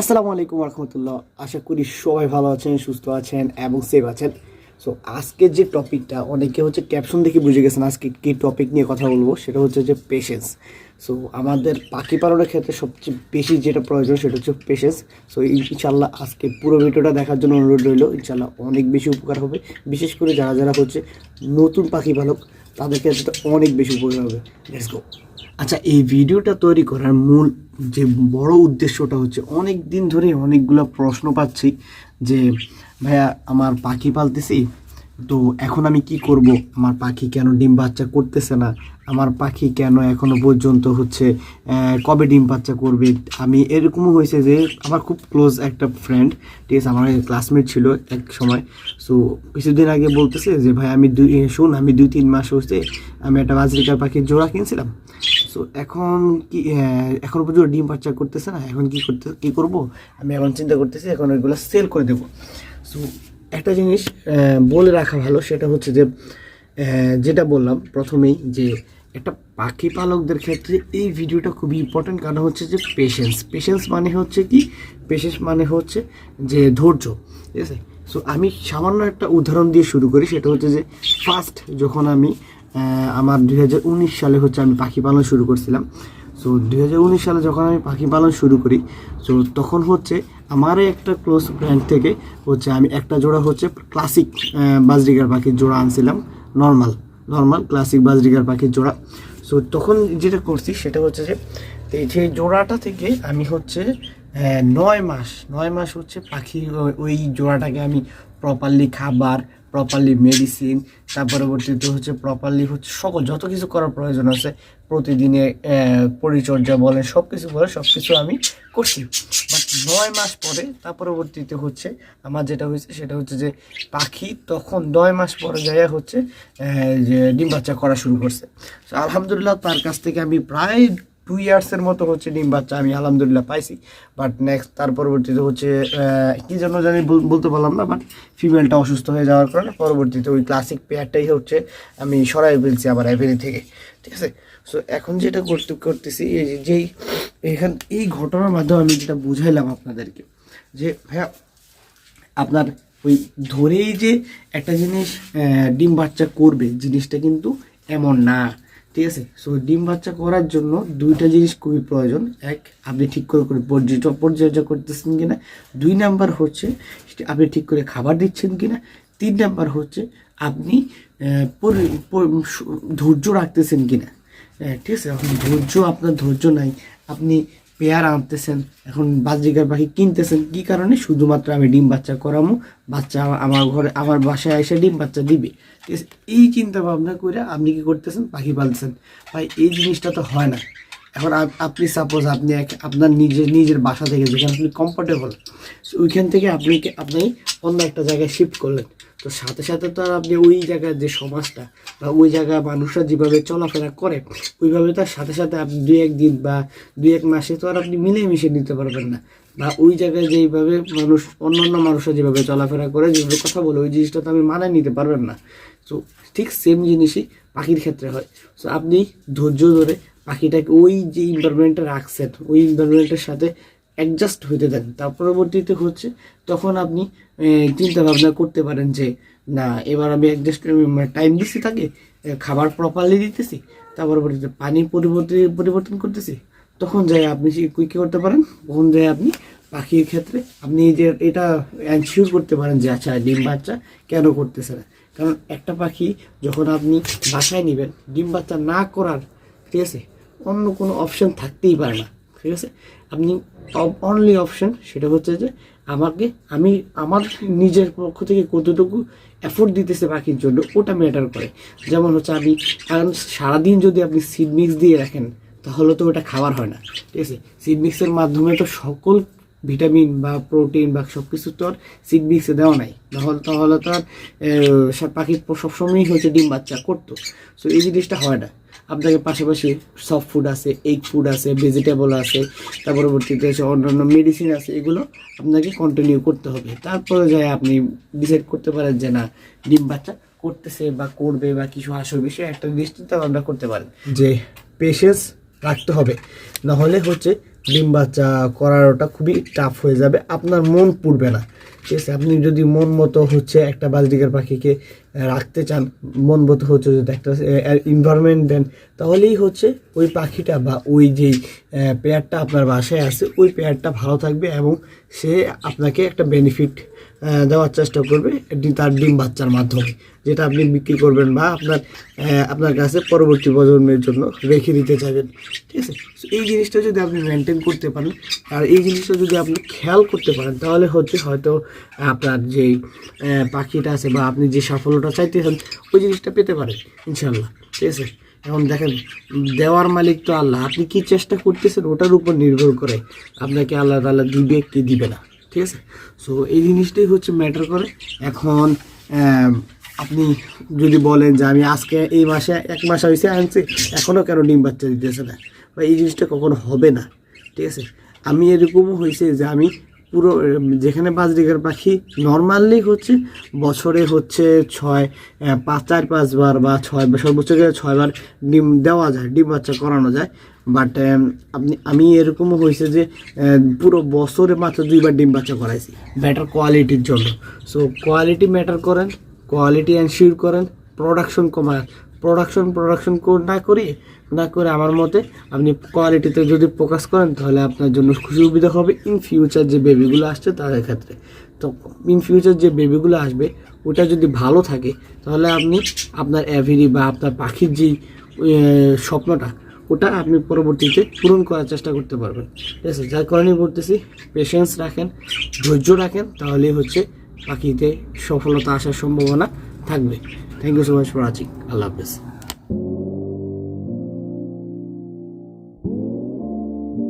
আসসালামু আলাইকুম রহমতুল্লাহ আশা করি সবাই ভালো আছেন, সুস্থ আছেন এবং সেভ আছেন। সো আজকের যে টপিকটা, অনেকে হচ্ছে ক্যাপশন দেখে বুঝে গেছেন আজকে কী টপিক নিয়ে কথা বলব, সেটা হচ্ছে যে পেশেন্স সো আমাদের পাখি পালনের ক্ষেত্রে সবচেয়ে বেশি যেটা প্রয়োজন, সেটা হচ্ছে পেশেন্স সো ইনশাল্লাহ আজকে পুরো ভিডিওটা দেখার জন্য অনুরোধ রইল। ইনশাল্লাহ অনেক বেশি উপকার হবে। বিশেষ করে যারা যারা হচ্ছে নতুন পাখি পালক, তাদের ক্ষেত্রে অনেক বেশি উপকার হবে। লেটস গো আচ্ছা এই ভিডিওটা তৈরি করার মূল যে বড় উদ্দেশ্যটা হচ্ছে অনেক দিন ধরে অনেকগুলো প্রশ্ন পাচ্ছি যে, ভাইয়া, আমার পাখি পালতেছি, তো এখন আমি কি করব? আমার পাখি কেন ডিম বাচ্চা করতেছে না? আমার পাখি কেন এখনও পর্যন্ত হচ্ছে কবে ডিম বাচ্চা করবে? আমি, এরকমও হয়েছে যে, আমার খুব ক্লোজ একটা ফ্রেন্ড ঠিক আছে, আমার ক্লাসমেট ছিল এক সময় সো কিছুদিন আগে বলতেছে যে ভাই আমি দুই, শোন, আমি দুই, তিন মাস হচ্ছে আমি একটা বাজরিকার পাখির জোড়া কিনছিলাম সো এখন কি এখন এখনও পর্যন্ত ডিম বাচ্চা করতেছে না, এখন কি করতে, কি করব? আমি এখন চিন্তা করতেছি, এখন ওইগুলো সেল করে দেবো। সো একটা জিনিস বলে রাখা ভালো, সেটা হচ্ছে যে যেটা বললাম প্রথমেই যে একটা পাখি পালকদের ক্ষেত্রে এই ভিডিওটা খুবই ইম্পর্টেন্ট কারণ হচ্ছে যে পেশেন্স পেশেন্স মানে হচ্ছে কি? পেশেন্স মানে হচ্ছে যে ধৈর্য, ঠিক আছে? সো আমি সামান্য একটা উদাহরণ দিয়ে শুরু করি, সেটা হচ্ছে যে ফার্স্ট যখন আমি আমার দুই হাজার উনিশ সালে হচ্ছে আমি পাখি পালন শুরু করছিলাম। সো দুই হাজার উনিশ সালে যখন আমি পাখি পালন শুরু করি সো তখন হচ্ছে আমারই একটা ক্লোজ ফ্রেন্ড থেকে হচ্ছে আমি একটা জোড়া হচ্ছে ক্লাসিক বাজরিগার পাখির জোড়া আনছিলাম নর্মাল নর্মাল ক্লাসিক বাজরিগার পাখির জোড়া। সো তখন যেটা করছি সেটা হচ্ছে যে, এই যে জোড়াটা থেকে আমি হচ্ছে নয় মাস নয় মাস হচ্ছে পাখি, ওই জোড়াটাকে আমি প্রপারলি খাবার প্রপারলি মেডিসিন তার পরবর্তীতে হচ্ছে প্রপারলি হচ্ছে সকল, যত কিছু করার প্রয়োজন আছে, প্রতিদিনে পরিচর্যা বলেন সব কিছু বলে সব কিছু আমি করছি। বাট নয় মাস পরে, তার পরবর্তীতে হচ্ছে, আমার যেটা হয়েছে, সেটা হচ্ছে যে পাখি তখন নয় মাস পরে যাইয়া হচ্ছে যে ডিম বাচ্চা করা শুরু করছে। আলহামদুলিল্লাহ, তার কাছ থেকে আমি প্রায় টু ইয়ার্সের মতো হচ্ছে ডিম বাচ্চা আমি আলহামদুলিল্লাহ পাইছি। বাট নেক্সট তার পরবর্তীতে হচ্ছে কি জন্য জানি বলতে পারলাম না বাট ফিমেলটা অসুস্থ হয়ে যাওয়ার কারণে পরবর্তীতে ওই ক্লাসিক পেয়ারটাই হচ্ছে আমি সরাই ফেলছি আবার অ্যাভেরি থেকে। ঠিক আছে? সো এখন যেটা করতে, করতেছি, এই যেই এখান এই ঘটনার মাধ্যমে আমি যেটা বুঝাইলাম আপনাদেরকে, যে ভাইয়া, আপনার ওই ধরেই যে একটা জিনিস ডিম বাচ্চা করবে, জিনিসটা কিন্তু এমন না। ঠিক আছে? সো ডিম বাচ্চা করার জন্য দুইটা জিনিস খুবই প্রয়োজন। এক, আপনি ঠিক করে করে পর্যায় করতেছেন কিনা। দুই নাম্বার হচ্ছে, আপনি ঠিক করে খাবার দিচ্ছেন কিনা। তিন নাম্বার হচ্ছে, আপনি ধৈর্য রাখতেছেন কিনা। ঠিক আছে? আপনি ধৈর্য, আপনার ধৈর্য নাই। আপনি পেয়ার আনতেছেন, এখন বাজরিকার পাখি কিনতেছেন, কি কারণে? শুধুমাত্র আমি ডিম বাচ্চা করামো, বাচ্চা আমার ঘরে, আমার বাসায় এসে ডিম বাচ্চা দিবে। এই চিন্তা ভাবনা করে আপনি কি করতেছেন? পাখি পালতেছেন। ভাই, এই জিনিসটা তো হয় না। এখন আপ- আপনি সাপোজ আপনি এক- আপনার নিজের নিজের বাসা থেকে যেখানে আপনি কমফোর্টেবল ওইখান থেকে আপনি আপনি অন্য একটা জায়গায় শিফট করলেন। তো সাথে সাথে তো আর আপনি ওই জায়গার যে সমাজটা বা ওই জায়গায় মানুষরা যেভাবে চলাফেরা করে, ওইভাবে তার সাথে সাথে আপনি দুই এক দিন বা দুই এক মাসে তো আর আপনি মিলেমিশে নিতে পারবেন না। বা ওই জায়গায় যেইভাবে মানুষ, অন্যান্য মানুষরা যেভাবে চলাফেরা করে, যেভাবে কথা বলে, ওই জিনিসটা তো আমি মানায় নিতে পারবেন না। তো ঠিক সেম জিনিসই পাখির ক্ষেত্রে হয়। সো আপনি ধৈর্য ধরে পাখিটাকে ওই যে ইনভারমেন্টে রাখছেন, ওই ইনভারমেন্টের সাথে অ্যাডজাস্ট হইতে দেন। তার পরবর্তীতে হচ্ছে তখন আপনি চিন্তা ভাবনা করতে পারেন যে, না, এবার আমি অ্যাডজাস্ট টাইম দিচ্ছি তাকে খাবার প্রপারলি দিতেছি, তার পরবর্তীতে পানি পরিবর্তন পরিবর্তন করতেছি। তখন যাই আপনি কি করতে পারেন? তখন যাই আপনি পাখির ক্ষেত্রে আপনি যে এটা অ্যানশিওর করতে পারেন যে আচ্ছা ডিম বাচ্চা কেন করতেছে না? কারণ একটা পাখি যখন আপনি বাসায় নেবেন, ডিম বাচ্চা না করার, ঠিক আছে অন্য কোনো অপশন থাকতেই পারে না, ঠিক আছে? আপনি অনলি অপশন সেটা হচ্ছে যে আমাকে, আমি আমার নিজের পক্ষ থেকে কতটুকু এফোর্ট দিতেছে পাখির জন্য ওটা ম্যাটার করে। যেমন হচ্ছে আমি কারণ সারাদিন যদি আপনি সিড মিক্স দিয়ে রাখেন, তাহলে তো ওটা খাবার হয় না, ঠিক আছে? সিড মিক্সের মাধ্যমে তো সকল ভিটামিন বা প্রোটিন বা সব কিছু তো আর সিড মিক্সে দেওয়া নাই। তাহলে তাহলে তো আর পাখি সবসময়ই হচ্ছে ডিম বাচ্চা করতো। সো এই জিনিসটা হয় না। আপনাকে পাশাপাশি সফট ফুড আছে এগ ফুড আছে ভেজিটেবল আছে তার পরবর্তীতে হচ্ছে অন্যান্য মেডিসিন আছে, এগুলো আপনাকে কন্টিনিউ করতে হবে। তারপরে যায় আপনি ডিসাইড করতে পারেন যে না, ডিম বাচ্চা করতেছে বা করবে বা কিছু আসবে সে একটা নিশ্চিত আমরা করতে পারেন। যে পেশেন্স রাখতে হবে। নাহলে হচ্ছে ডিম বাচ্চা করানোটা খুবই টাফ হয়ে যাবে, আপনার মন পুড়বে না। ঠিক আছে, আপনি যদি মন মতো হচ্ছে একটা বাজরিকার পাখিকে রাখতে চান, মন মতো হচ্ছে যদি একটা এনভায়রনমেন্ট দেন, তাহলেই হচ্ছে ওই পাখিটা বা ওই যেই পেয়ারটা আপনার বাসায় আছে ওই পেয়ারটা ভালো থাকবে এবং সে আপনাকে একটা বেনিফিট দেওয়ার চেষ্টা করবে তার ডিম বাচ্চার মাধ্যমে, যেটা আপনি বিক্রি করবেন বা আপনার আপনার কাছে পরবর্তী প্রজন্মের জন্য রেখে দিতে চাইবেন, ঠিক আছে? এই জিনিসটা যদি আপনি মেনটেন করতে পারেন, আর এই জিনিসটা যদি আপনি খেয়াল করতে পারেন, তাহলে হচ্ছে হয়তো আপনার যেই পাখিটা আছে বা আপনি যে সাফল্যটা চাইতেছেন ওই জিনিসটা পেতে পারে ইনশাল্লাহ ঠিক আছে? এখন দেখেন, দেওয়ার মালিক তো আল্লাহ। আপনি কি চেষ্টা করতেছেন ওটার উপর নির্ভর করে আপনাকে আল্লাহ তাআলা দিবে কি দিবে না, ঠিক আছে? সো এই জিনিসটাই হচ্ছে ম্যাটার করে। এখন আপনি যদি বলেন যে আমি আজকে এই মাসে এক মাস হয়েছে আনছি এখনও কেন ডিম বাচ্চা দিতেছে না? বা এই জিনিসটা কখনো হবে না, ঠিক আছে? আমি এরকমও হয়েছে যে আমি পুরো যেখানে বাজরিকার পাখি নর্মালি হচ্ছে বছরে হচ্ছে ছয় পাঁচ, চার পাঁচবার বা ছয় সর্বোচ্চ গেলে ছয়বার ডিম দেওয়া যায়, ডিম বাচ্চা করানো যায়। বাট আপনি, আমি এরকমও হয়েছে যে পুরো বছরে মাত্র দুইবার ডিম বাচ্চা করাইছি। ব্যাটার কোয়ালিটির জন্য। সো কোয়ালিটি ম্যাটার করেন কোয়ালিটি এনশিওর করেন প্রোডাকশন কমায়। প্রোডাকশন প্রোডাকশন না করি, না করে আমার মতে আপনি কোয়ালিটিতে যদি ফোকাস করেন, তাহলে আপনার জন্য সুবিধা হবে ইন ফিউচার যে বেবিগুলো আসছে তাদের ক্ষেত্রে। তো ইন ফিউচার যে বেবিগুলো আসবে, ওটা যদি ভালো থাকে, তাহলে আপনি আপনার অ্যাভিরি বা আপনার পাখির যে স্বপ্নটা, ওটা আপনি পরবর্তীতে পূরণ করার চেষ্টা করতে পারবেন। ঠিক আছে? যার কারণে বলতেছি পেশেন্স রাখেন, ধৈর্য রাখেন, তাহলেই হচ্ছে পাখিতে সফলতা আসার সম্ভাবনা থাকবে। thank you so much for watching আল্লাহ হাফেজ